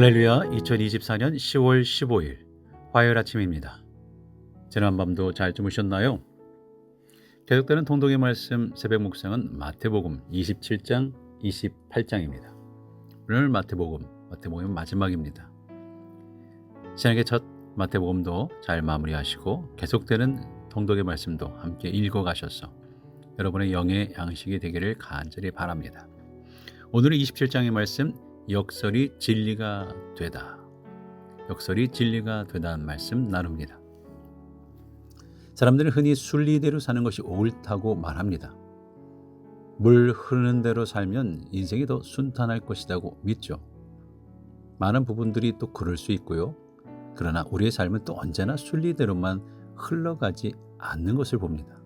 할렐루야 2024년 10월 15일 화요일 아침입니다. 지난밤도 잘 주무셨나요? 계속되는 통독의 말씀 새벽 묵상은 마태복음 27장 28장입니다. 오늘 마태복음 마태복음 마지막입니다. 신약의 첫 마태복음도 잘 마무리하시고 계속되는 통독의 말씀도 함께 읽어가셔서 여러분의 영의 양식이 되기를 간절히 바랍니다. 오늘은 27장의 말씀 역설이 진리가 되다. 역설이 진리가 되다는 말씀 나눕니다. 사람들은 흔히 순리대로 사는 것이 옳다고 말합니다. 물 흐르는 대로 살면 인생이 더 순탄할 것이라고 믿죠. 많은 부분들이 또 그럴 수 있고요. 그러나 우리의 삶은 또 언제나 순리대로만 흘러가지 않는 것을 봅니다.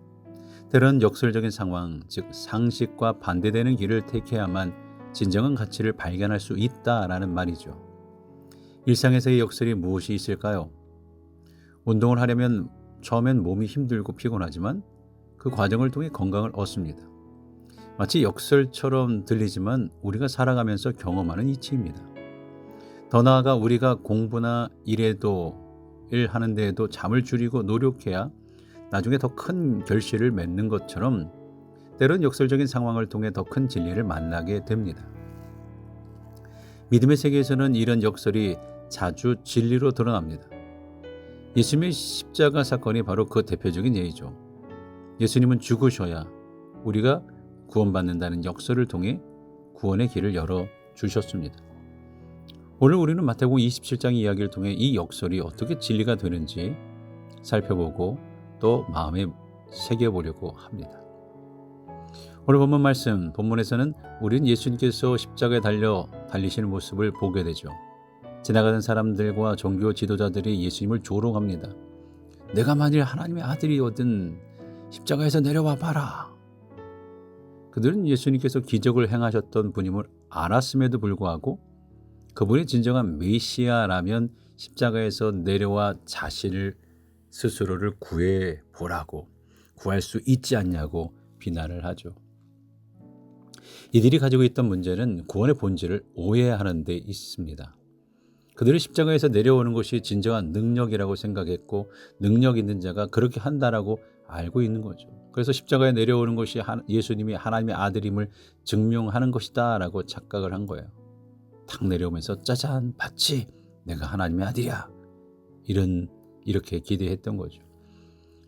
때론 역설적인 상황, 즉 상식과 반대되는 길을 택해야만 진정한 가치를 발견할 수 있다라는 말이죠. 일상에서의 역설이 무엇이 있을까요? 운동을 하려면 처음엔 몸이 힘들고 피곤하지만 그 과정을 통해 건강을 얻습니다. 마치 역설처럼 들리지만 우리가 살아가면서 경험하는 이치입니다. 더 나아가 우리가 공부나 일에도 일 하는 데에도 잠을 줄이고 노력해야 나중에 더 큰 결실을 맺는 것처럼 때론 역설적인 상황을 통해 더 큰 진리를 만나게 됩니다. 믿음의 세계에서는 이런 역설이 자주 진리로 드러납니다. 예수님의 십자가 사건이 바로 그 대표적인 예이죠. 예수님은 죽으셔야 우리가 구원받는다는 역설을 통해 구원의 길을 열어 주셨습니다. 오늘 우리는 마태복음 27장 이야기를 통해 이 역설이 어떻게 진리가 되는지 살펴보고 또 마음에 새겨보려고 합니다. 오늘 본문 말씀 본문에서는 우리는 예수님께서 십자가에 달려 달리시는 모습을 보게 되죠. 지나가는 사람들과 종교 지도자들이 예수님을 조롱합니다. 내가 만일 하나님의 아들이거든 십자가에서 내려와 봐라. 그들은 예수님께서 기적을 행하셨던 분임을 알았음에도 불구하고 그분이 진정한 메시아라면 십자가에서 내려와 자신을 스스로를 구해 보라고 구할 수 있지 않냐고 비난을 하죠. 이들이 가지고 있던 문제는 구원의 본질을 오해하는 데 있습니다. 그들은 십자가에서 내려오는 것이 진정한 능력이라고 생각했고 능력 있는 자가 그렇게 한다라고 알고 있는 거죠. 그래서 십자가에 내려오는 것이 예수님이 하나님의 아들임을 증명하는 것이다라고 착각을 한 거예요. 탁 내려오면서 짜잔 봤지 내가 하나님의 아들이야 이런 이렇게 기대했던 거죠.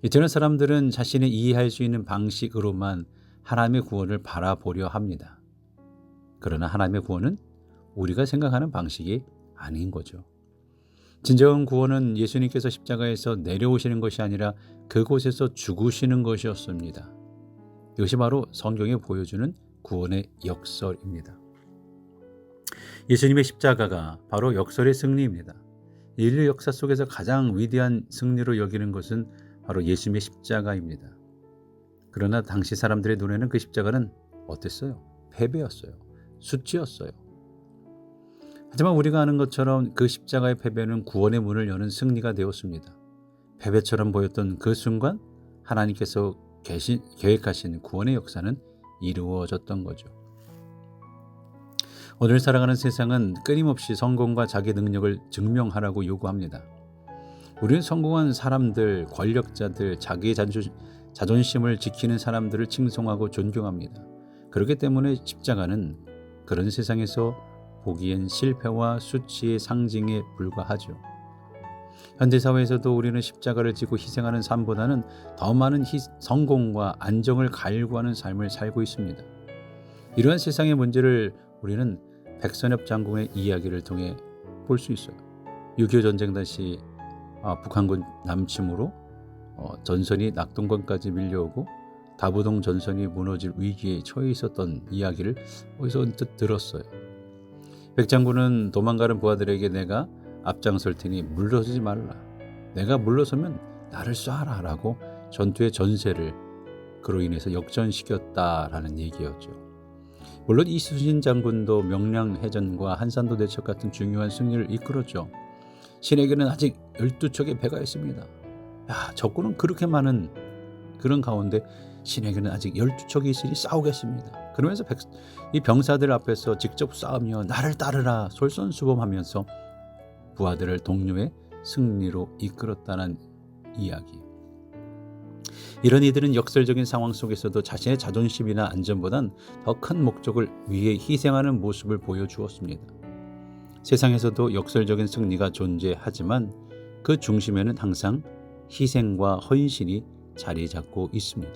이제는 사람들은 자신이 이해할 수 있는 방식으로만 하나님의 구원을 바라보려 합니다. 그러나 하나님의 구원은 우리가 생각하는 방식이 아닌 거죠. 진정한 구원은 예수님께서 십자가에서 내려오시는 것이 아니라 그곳에서 죽으시는 것이었습니다. 이것이 바로 성경에 보여주는 구원의 역설입니다. 예수님의 십자가가 바로 역설의 승리입니다. 인류 역사 속에서 가장 위대한 승리로 여기는 것은 바로 예수님의 십자가입니다. 그러나 당시 사람들의 눈에는 그 십자가는 어땠어요? 패배였어요. 수치였어요. 하지만 우리가 아는 것처럼 그 십자가의 패배는 구원의 문을 여는 승리가 되었습니다. 패배처럼 보였던 그 순간 하나님께서 계신, 계획하신 구원의 역사는 이루어졌던 거죠. 오늘 살아가는 세상은 끊임없이 성공과 자기 능력을 증명하라고 요구합니다. 우리는 성공한 사람들, 권력자들, 자기 자존, 자존심을 지키는 사람들을 칭송하고 존경합니다. 그렇기 때문에 십자가는 그런 세상에서 보기엔 실패와 수치의 상징에 불과하죠. 현대 사회에서도 우리는 십자가를 지고 희생하는 삶보다는 더 많은 희, 성공과 안정을 갈구하는 삶을 살고 있습니다. 이러한 세상의 문제를 우리는 백선엽 장군의 이야기를 통해 볼 수 있어요. 6.25 전쟁 당시 아, 북한군 남침으로 어, 전선이 낙동강까지 밀려오고 다부동 전선이 무너질 위기에 처해 있었던 이야기를 어디서 언뜻 들었어요. 백장군은 도망가는 부하들에게 내가 앞장설 테니 물러서지 말라. 내가 물러서면 나를 쏴라 라고 전투의 전세를 그로 인해서 역전시켰다라는 얘기였죠. 물론 이수신 장군도 명량 해전과 한산도 대첩 같은 중요한 승리를 이끌었죠. 신에게는 아직 12척의 배가 있습니다. 야, 적군은 그렇게 많은 그런 가운데 신에게는 아직 열두 척이 있으니 싸우겠습니다. 그러면서 백, 이 병사들 앞에서 직접 싸우며 나를 따르라 솔선수범하면서 부하들을 동료의 승리로 이끌었다는 이야기. 이런 이들은 역설적인 상황 속에서도 자신의 자존심이나 안전보단 더 큰 목적을 위해 희생하는 모습을 보여주었습니다. 세상에서도 역설적인 승리가 존재하지만 그 중심에는 항상 희생과 헌신이 자리 잡고 있습니다.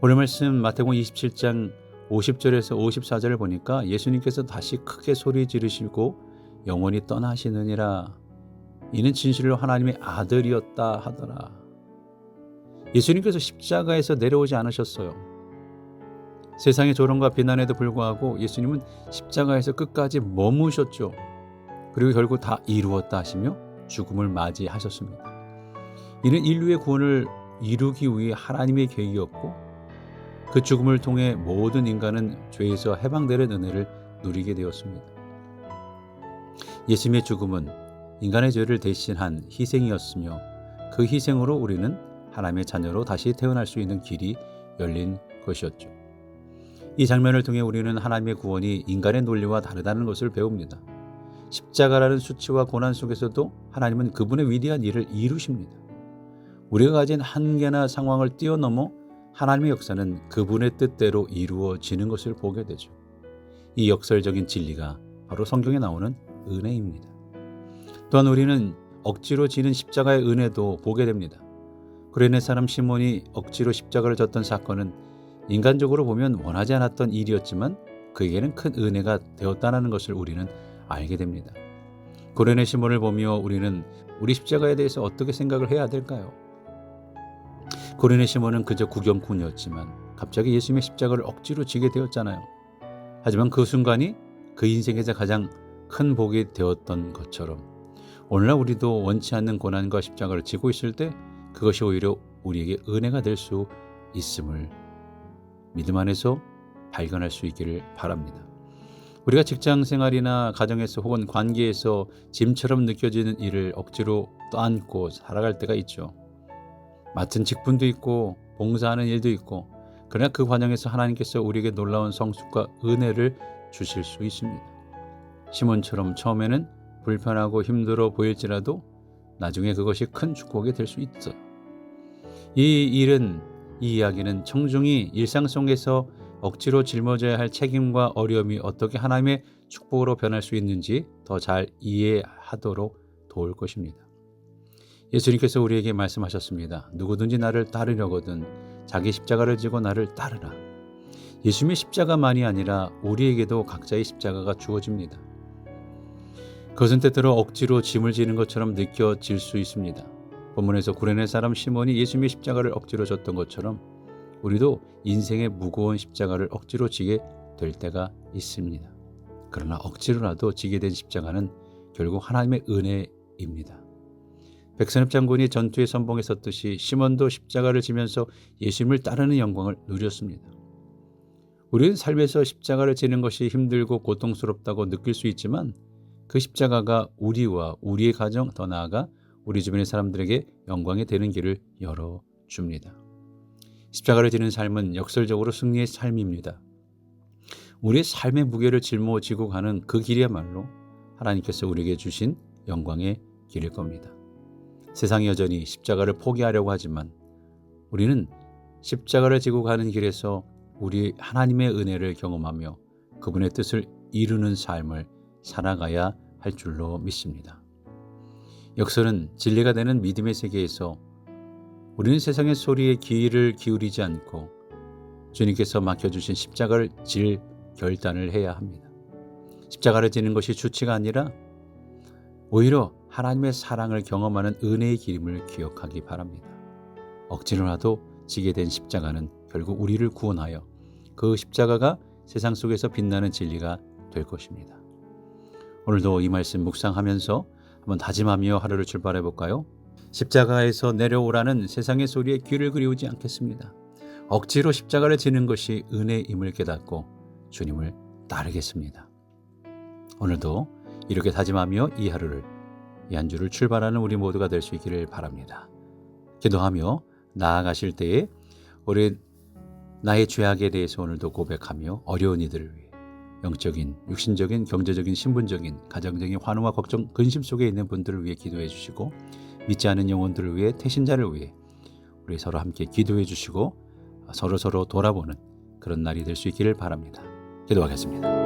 오늘 말씀 마태복음 27장 50절에서 54절을 보니까 예수님께서 다시 크게 소리 지르시고 영원히 떠나시느니라 이는 진실로 하나님의 아들이었다 하더라. 예수님께서 십자가에서 내려오지 않으셨어요. 세상의 조롱과 비난에도 불구하고 예수님은 십자가에서 끝까지 머무셨죠. 그리고 결국 다 이루었다 하시며 죽음을 맞이하셨습니다. 이는 인류의 구원을 이루기 위해 하나님의 계획이었고 그 죽음을 통해 모든 인간은 죄에서 해방되는 은혜를 누리게 되었습니다. 예수님의 죽음은 인간의 죄를 대신한 희생이었으며 그 희생으로 우리는 하나님의 자녀로 다시 태어날 수 있는 길이 열린 것이었죠. 이 장면을 통해 우리는 하나님의 구원이 인간의 논리와 다르다는 것을 배웁니다. 십자가라는 수치와 고난 속에서도 하나님은 그분의 위대한 일을 이루십니다. 우리가 가진 한계나 상황을 뛰어넘어 하나님의 역사는 그분의 뜻대로 이루어지는 것을 보게 되죠. 이 역설적인 진리가 바로 성경에 나오는 은혜입니다. 또한 우리는 억지로 지는 십자가의 은혜도 보게 됩니다. 구레네 사람 시몬이 억지로 십자가를 졌던 사건은 인간적으로 보면 원하지 않았던 일이었지만 그에게는 큰 은혜가 되었다는 것을 우리는 알게 됩니다. 구레네 시몬을 보며 우리는 우리 십자가에 대해서 어떻게 생각을 해야 될까요? 고레네 시몬은 그저 구경꾼이었지만 갑자기 예수님의 십자가를 억지로 지게 되었잖아요. 하지만 그 순간이 그 인생에서 가장 큰 복이 되었던 것처럼 오늘날 우리도 원치 않는 고난과 십자가를 지고 있을 때 그것이 오히려 우리에게 은혜가 될 수 있음을 믿음 안에서 발견할 수 있기를 바랍니다. 우리가 직장 생활이나 가정에서 혹은 관계에서 짐처럼 느껴지는 일을 억지로 떠안고 살아갈 때가 있죠. 맡은 직분도 있고 봉사하는 일도 있고 그러나 그 과정에서 하나님께서 우리에게 놀라운 성숙과 은혜를 주실 수 있습니다. 시몬처럼 처음에는 불편하고 힘들어 보일지라도 나중에 그것이 큰 축복이 될 수 있어. 이 일은 이 이야기는 청중이 일상 속에서 억지로 짊어져야 할 책임과 어려움이 어떻게 하나님의 축복으로 변할 수 있는지 더 잘 이해하도록 도울 것입니다. 예수님께서 우리에게 말씀하셨습니다. 누구든지 나를 따르려거든 자기 십자가를 지고 나를 따르라. 예수님의 십자가만이 아니라 우리에게도 각자의 십자가가 주어집니다. 그것은 때때로 억지로 짐을 지는 것처럼 느껴질 수 있습니다. 본문에서 구레네 사람 시몬이 예수님의 십자가를 억지로 졌던 것처럼 우리도 인생의 무거운 십자가를 억지로 지게 될 때가 있습니다. 그러나 억지로라도 지게 된 십자가는 결국 하나님의 은혜입니다. 백선엽 장군이 전투에 선봉에 섰듯이 시몬도 십자가를 지면서 예수님을 따르는 영광을 누렸습니다. 우리는 삶에서 십자가를 지는 것이 힘들고 고통스럽다고 느낄 수 있지만 그 십자가가 우리와 우리의 가정 더 나아가 우리 주변의 사람들에게 영광이 되는 길을 열어 줍니다. 십자가를 지는 삶은 역설적으로 승리의 삶입니다. 우리의 삶의 무게를 짊어지고 가는 그 길이야말로 하나님께서 우리에게 주신 영광의 길일 겁니다. 세상이 여전히 십자가를 포기하려고 하지만 우리는 십자가를 지고 가는 길에서 우리 하나님의 은혜를 경험하며 그분의 뜻을 이루는 삶을 살아가야 할 줄로 믿습니다. 역설은 진리가 되는 믿음의 세계에서 우리는 세상의 소리에 귀를 기울이지 않고 주님께서 맡겨주신 십자가를 질 결단을 해야 합니다. 십자가를 지는 것이 주치가 아니라 오히려 하나님의 사랑을 경험하는 은혜의 기림을 기억하기 바랍니다. 억지로라도 지게 된 십자가는 결국 우리를 구원하여 그 십자가가 세상 속에서 빛나는 진리가 될 것입니다. 오늘도 이 말씀 묵상하면서 한번 다짐하며 하루를 출발해 볼까요? 십자가에서 내려오라는 세상의 소리에 귀를 그리우지 않겠습니다. 억지로 십자가를 지는 것이 은혜임을 깨닫고 주님을 따르겠습니다. 오늘도 이렇게 다짐하며 이 하루를 이 한 주를 출발하는 우리 모두가 될 수 있기를 바랍니다. 기도하며 나아가실 때에 우리 나의 죄악에 대해서 오늘도 고백하며 어려운 이들을 위해 영적인, 육신적인, 경제적인, 신분적인, 가정적인 환호와 걱정, 근심 속에 있는 분들을 위해 기도해 주시고 믿지 않은 영혼들을 위해 태신자를 위해 우리 서로 함께 기도해 주시고 서로 서로 돌아보는 그런 날이 될 수 있기를 바랍니다. 기도하겠습니다.